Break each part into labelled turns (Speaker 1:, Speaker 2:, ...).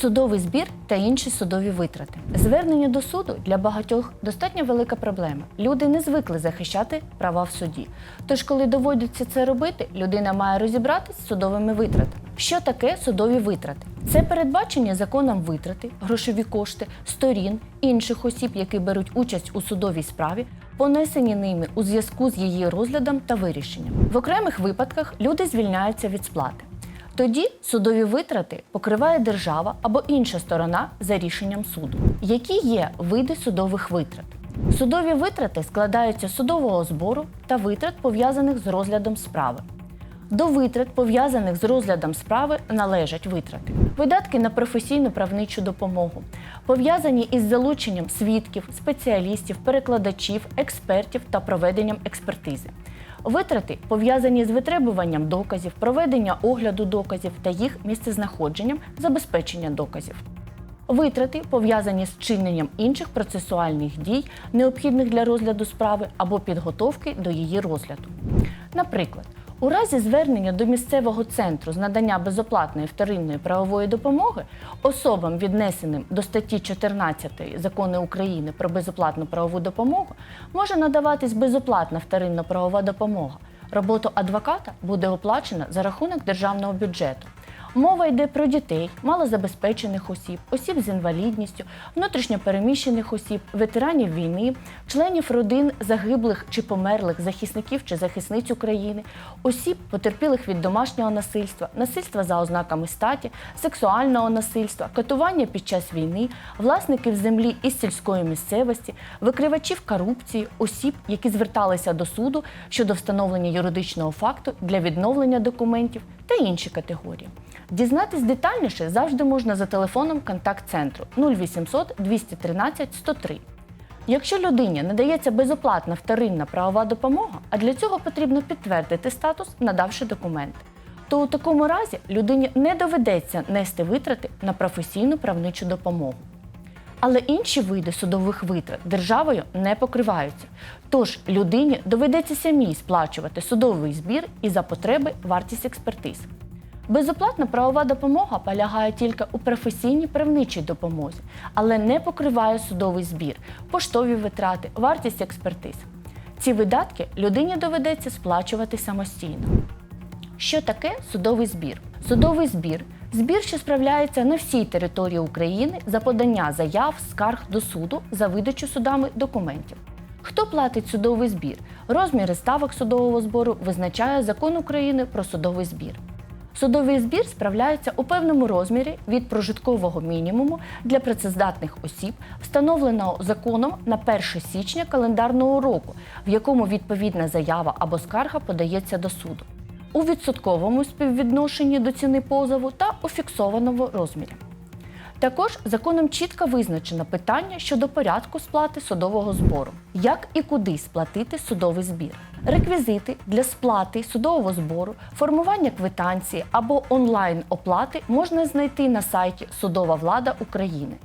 Speaker 1: Судовий збір та інші судові витрати. Звернення до суду для багатьох достатньо велика проблема. Люди не звикли захищати права в суді. Тож, коли доводиться це робити, людина має розібратись з судовими витратами. Що таке судові витрати? Це передбачені законом витрати, грошові кошти, сторін, інших осіб, які беруть участь у судовій справі, понесені ними у зв'язку з її розглядом та вирішенням. В окремих випадках люди звільняються від сплати. Тоді судові витрати покриває держава або інша сторона за рішенням суду. Які є види судових витрат? Судові витрати складаються з судового збору та витрат, пов'язаних з розглядом справи. До витрат, пов'язаних з розглядом справи, належать витрати. Видатки на професійну правничу допомогу, пов'язані із залученням свідків, спеціалістів, перекладачів, експертів та проведенням експертизи. Витрати пов'язані з витребуванням доказів, проведення огляду доказів та їх місцезнаходженням, забезпечення доказів. Витрати пов'язані з чиненням інших процесуальних дій, необхідних для розгляду справи або підготовки до її розгляду. Наприклад, у разі звернення до місцевого центру з надання безоплатної вторинної правової допомоги особам, віднесеним до статті 14 закону України про безоплатну правову допомогу, може надаватись безоплатна вторинна правова допомога. Роботу адвоката буде оплачена за рахунок державного бюджету. Мова йде про дітей, малозабезпечених осіб, осіб з інвалідністю, внутрішньопереміщених осіб, ветеранів війни, членів родин загиблих чи померлих захисників чи захисниць України, осіб, потерпілих від домашнього насильства, насильства за ознаками статі, сексуального насильства, катування під час війни, власників землі із сільської місцевості, викривачів корупції, осіб, які зверталися до суду щодо встановлення юридичного факту для відновлення документів та інші категорії. Дізнатись детальніше завжди можна за телефоном контакт-центру 0800 213 103. Якщо людині надається безоплатна вторинна правова допомога, а для цього потрібно підтвердити статус, надавши документи, то у такому разі людині не доведеться нести витрати на професійну правничу допомогу. Але інші види судових витрат державою не покриваються. Тож людині доведеться самій сплачувати судовий збір і за потреби вартість експертиз. Безоплатна правова допомога полягає тільки у професійній правничій допомозі, але не покриває судовий збір, поштові витрати, вартість експертиз. Ці видатки людині доведеться сплачувати самостійно. Що таке судовий збір? Судовий збір збір, що справляється на всій території України за подання заяв, скарг до суду за видачу судами документів. Хто платить судовий збір? Розміри ставок судового збору визначає закон України про судовий збір. Судовий збір справляється у певному розмірі від прожиткового мінімуму для працездатних осіб, встановленого законом на 1 січня календарного року, в якому відповідна заява або скарга подається до суду, у відсотковому співвідношенні до ціни позову та у фіксованому розмірі. Також законом чітко визначено питання щодо порядку сплати судового збору, як і куди сплатити судовий збір, реквізити для сплати судового збору, формування квитанції або онлайн оплати можна знайти на сайті Судова влада України.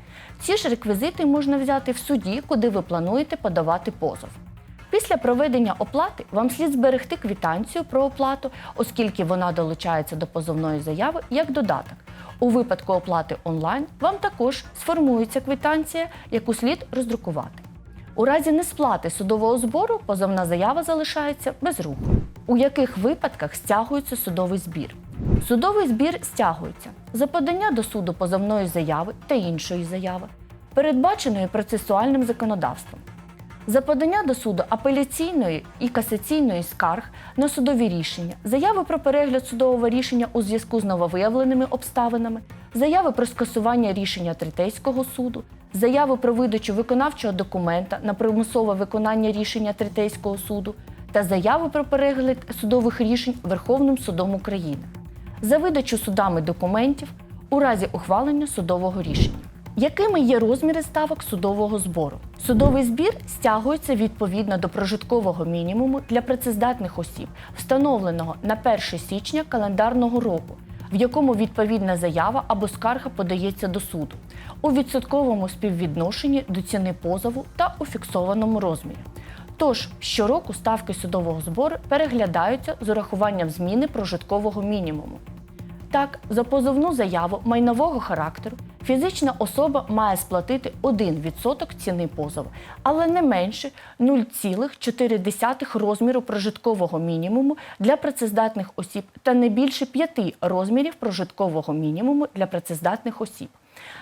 Speaker 1: Ці ж реквізити можна взяти в суді, куди ви плануєте подавати позов. Після проведення оплати вам слід зберегти квитанцію про оплату, оскільки вона долучається до позовної заяви як додаток. У випадку оплати онлайн вам також сформується квитанція, яку слід роздрукувати. У разі несплати судового збору позовна заява залишається без руху. У яких випадках стягується судовий збір? Судовий збір стягується за подання до суду позовної заяви та іншої заяви, передбаченої процесуальним законодавством. За подання до суду апеляційної і касаційної скарг на судові рішення, заяви про перегляд судового рішення у зв'язку з нововиявленими обставинами, заяви про скасування рішення третейського суду, заяви про видачу виконавчого документа на примусове виконання рішення третейського суду та заяви про перегляд судових рішень Верховним судом України, за видачу судами документів у разі ухвалення судового рішення. Якими є розміри ставок судового збору? Судовий збір стягується відповідно до прожиткового мінімуму для працездатних осіб, встановленого на 1 січня календарного року, в якому відповідна заява або скарга подається до суду, у відсотковому співвідношенні до ціни позову та у фіксованому розмірі. Тож щороку ставки судового збору переглядаються з урахуванням зміни прожиткового мінімуму. Так, за позовну заяву майнового характеру, Фізична особа має сплатити 1% ціни позову, але не менше 0,4 розміру прожиткового мінімуму для працездатних осіб та не більше 5 розмірів прожиткового мінімуму для працездатних осіб.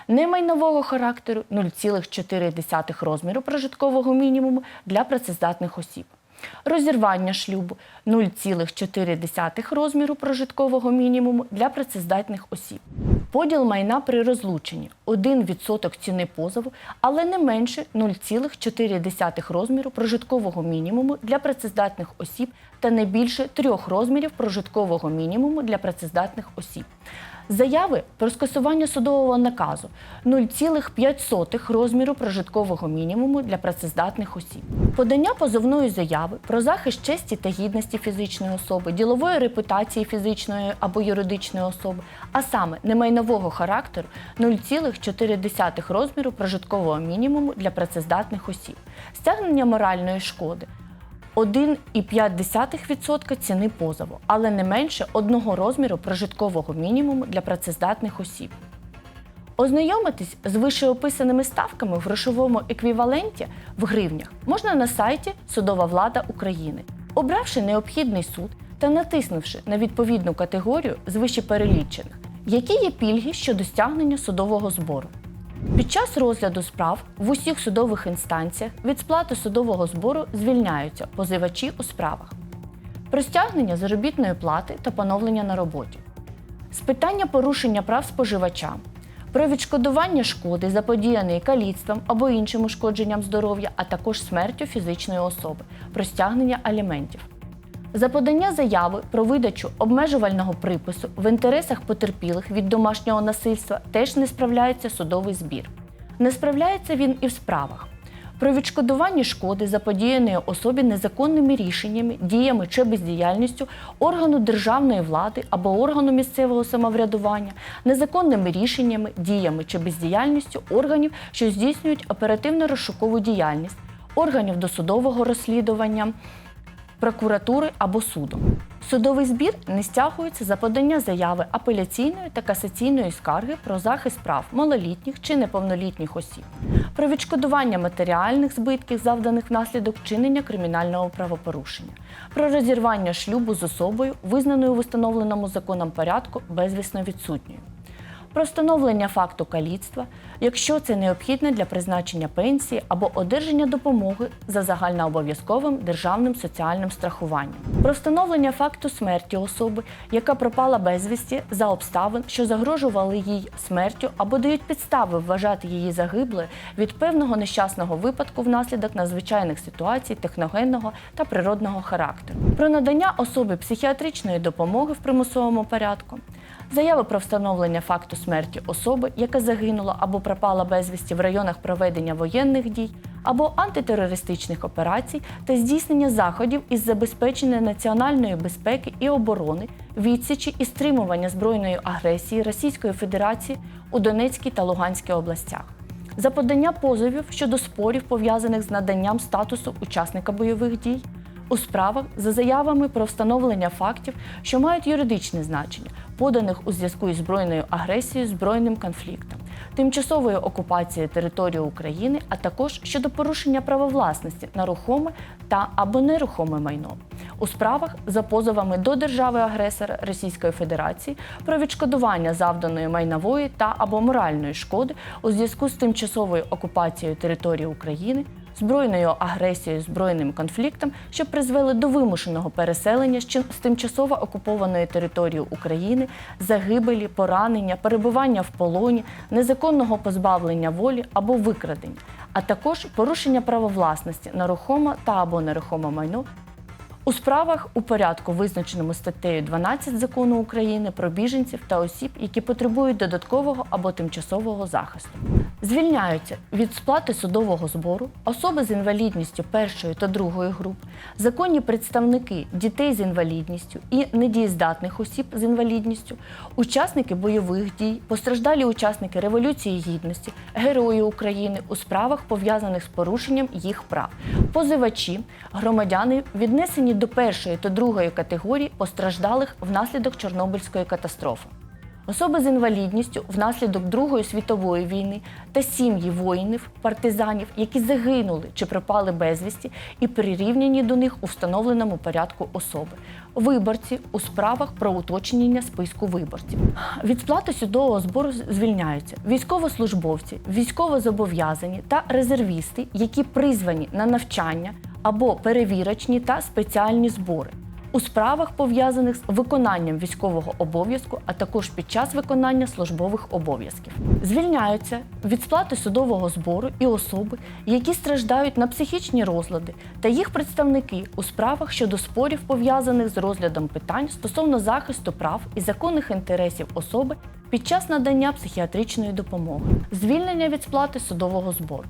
Speaker 1: Немайнового характеру 0,4 розміру прожиткового мінімуму для працездатних осіб. Розірвання шлюбу 0,4 розміру прожиткового мінімуму для працездатних осіб. Поділ майна при розлученні 1% ціни позову, але не менше 0,4 розміру прожиткового мінімуму для працездатних осіб та не більше 3 розмірів прожиткового мінімуму для працездатних осіб. Заяви про скасування судового наказу 0,5 розміру прожиткового мінімуму для працездатних осіб. Подання позовної заяви про захист честі та гідності фізичної особи, ділової репутації фізичної або юридичної особи, а саме немайнового характеру 0,4 розміру прожиткового мінімуму для працездатних осіб, стягнення моральної шкоди 1,5% ціни позову, але не менше одного розміру прожиткового мінімуму для працездатних осіб. Ознайомитись з вищеописаними ставками в грошовому еквіваленті в гривнях можна на сайті Судова влада України, обравши необхідний суд та натиснувши на відповідну категорію з вищеперелічених, які є пільги щодо стягнення судового збору. Під час розгляду справ в усіх судових інстанціях від сплати судового збору звільняються позивачі у справах. Про стягнення заробітної плати та поновлення на роботі. З питання порушення прав споживача, про відшкодування шкоди, заподіяної каліцтвом або іншим ушкодженням здоров'я, а також смертю фізичної особи, про стягнення аліментів. За подання заяви про видачу обмежувального припису в інтересах потерпілих від домашнього насильства теж не справляється судовий збір. Не справляється він і в справах. Про відшкодування шкоди заподіяної особі незаконними рішеннями, діями чи бездіяльністю органу державної влади або органу місцевого самоврядування, незаконними рішеннями, діями чи бездіяльністю органів, що здійснюють оперативно-розшукову діяльність, органів досудового розслідування, прокуратури або суду. Судовий збір не стягується за подання заяви апеляційної та касаційної скарги про захист прав малолітніх чи неповнолітніх осіб, про відшкодування матеріальних збитків, завданих внаслідок вчинення кримінального правопорушення, про розірвання шлюбу з особою, визнаною в установленому законом порядку безвісно відсутньою про встановлення факту каліцтва, якщо це необхідне для призначення пенсії або одержання допомоги за загальнообов'язковим державним соціальним страхуванням, про встановлення факту смерті особи, яка пропала безвісті за обставин, що загрожували їй смертю або дають підстави вважати її загиблою від певного нещасного випадку внаслідок надзвичайних ситуацій техногенного та природного характеру, про надання особи психіатричної допомоги в примусовому порядку. Заяви про встановлення факту смерті особи, яка загинула або пропала безвісті в районах проведення воєнних дій або антитерористичних операцій та здійснення заходів із забезпечення національної безпеки і оборони, відсічі і стримування збройної агресії Російської Федерації у Донецькій та Луганській областях. За подання позовів щодо спорів, пов'язаних з наданням статусу учасника бойових дій, у справах за заявами про встановлення фактів, що мають юридичне значення, поданих у зв'язку із збройною агресією, збройним конфліктом, тимчасовою окупацією території України, а також щодо порушення права власності на рухоме та або нерухоме майно. У справах за позовами до держави-агресора Російської Федерації про відшкодування завданої майнової та або моральної шкоди у зв'язку з тимчасовою окупацією території України збройною агресією, збройним конфліктом, що призвели до вимушеного переселення з тимчасово окупованої території України, загибелі, поранення, перебування в полоні, незаконного позбавлення волі або викрадень, а також порушення права власності на рухоме та або нерухоме майно у справах у порядку, визначеному статтею 12 закону України про біженців та осіб, які потребують додаткового або тимчасового захисту. Звільняються від сплати судового збору особи з інвалідністю першої та другої груп, законні представники дітей з інвалідністю і недієздатних осіб з інвалідністю, учасники бойових дій, постраждалі учасники Революції Гідності, Герої України у справах, пов'язаних з порушенням їх прав, позивачі, громадяни, віднесені до першої та другої категорії постраждалих внаслідок Чорнобильської катастрофи. Особи з інвалідністю внаслідок Другої світової війни та сім'ї воїнів, партизанів, які загинули чи пропали безвісті і прирівняні до них у встановленому порядку особи, виборці у справах про уточнення списку виборців. Від сплати судового збору звільняються військовослужбовці, військовозобов'язані та резервісти, які призвані на навчання або перевірочні та спеціальні збори у справах, пов'язаних з виконанням військового обов'язку, а також під час виконання службових обов'язків. Звільняються від сплати судового збору і особи, які страждають на психічні розлади, та їх представники у справах щодо спорів, пов'язаних з розглядом питань стосовно захисту прав і законних інтересів особи під час надання психіатричної допомоги, звільнення від сплати судового збору.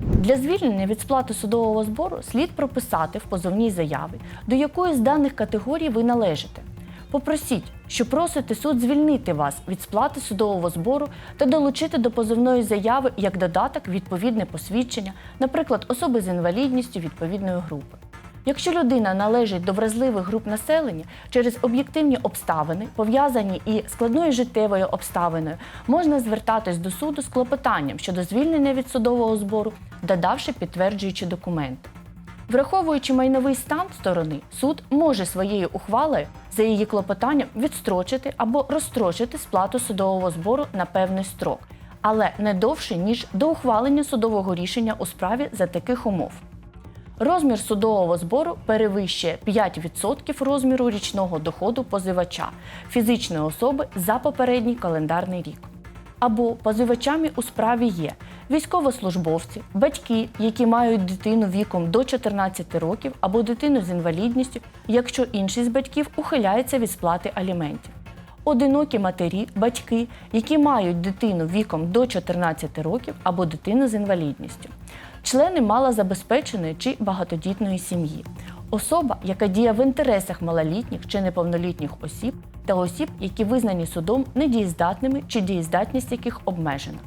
Speaker 1: Для звільнення від сплати судового збору слід прописати в позовній заяві, до якої з даних категорій ви належите. Попросіть, що просите суд звільнити вас від сплати судового збору та долучити до позовної заяви як додаток відповідне посвідчення, наприклад, особи з інвалідністю відповідної групи. Якщо людина належить до вразливих груп населення через об'єктивні обставини, пов'язані і складною життєвою обставиною, можна звертатись до суду з клопотанням щодо звільнення від судового збору, додавши підтверджуючі документи. Враховуючи майновий стан сторони, суд може своєю ухвалою за її клопотанням відстрочити або розстрочити сплату судового збору на певний строк, але не довше ніж до ухвалення судового рішення у справі за таких умов. Розмір судового збору перевищує 5% розміру річного доходу позивача фізичної особи за попередній календарний рік. Або позивачами у справі є військовослужбовці, батьки, які мають дитину віком до 14 років або дитину з інвалідністю, якщо інший з батьків ухиляється від сплати аліментів. Одинокі матері, батьки, які мають дитину віком до 14 років або дитину з інвалідністю, члени малозабезпеченої чи багатодітної сім'ї, особа, яка діє в інтересах малолітніх чи неповнолітніх осіб та осіб, які визнані судом недієздатними чи дієздатність яких обмежена.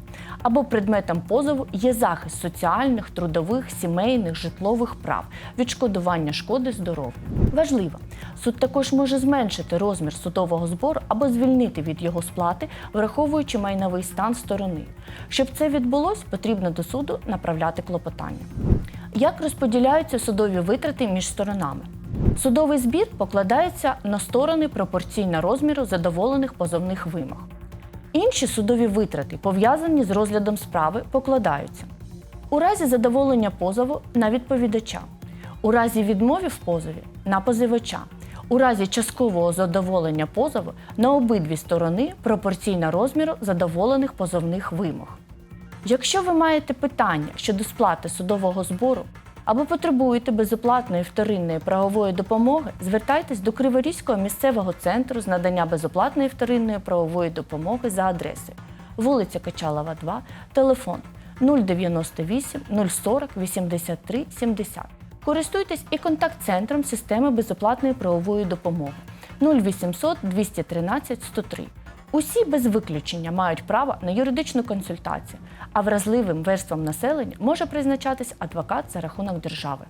Speaker 1: Або предметом позову є захист соціальних, трудових, сімейних, житлових прав, відшкодування шкоди здоров'ю. Важливо, суд також може зменшити розмір судового збору або звільнити від його сплати, враховуючи майновий стан сторони. Щоб це відбулось, потрібно до суду направляти клопотання. Як розподіляються судові витрати між сторонами? Судовий збір покладається на сторони пропорційно розміру задоволених позовних вимог. Інші судові витрати, пов'язані з розглядом справи, покладаються у разі задоволення позову на відповідача, у разі відмови в позові на позивача, у разі часткового задоволення позову на обидві сторони пропорційно розміру задоволених позовних вимог. Якщо ви маєте питання щодо сплати судового збору або потребуєте безоплатної вторинної правової допомоги, звертайтесь до Криворізького місцевого центру з надання безоплатної вторинної правової допомоги за адресою вулиця Качалова, 2, телефон 098 040 83 70. Користуйтесь і контакт-центром системи безоплатної правової допомоги 0800 213 103. Усі без виключення мають право на юридичну консультацію, а вразливим верствам населення може призначатись адвокат за рахунок держави.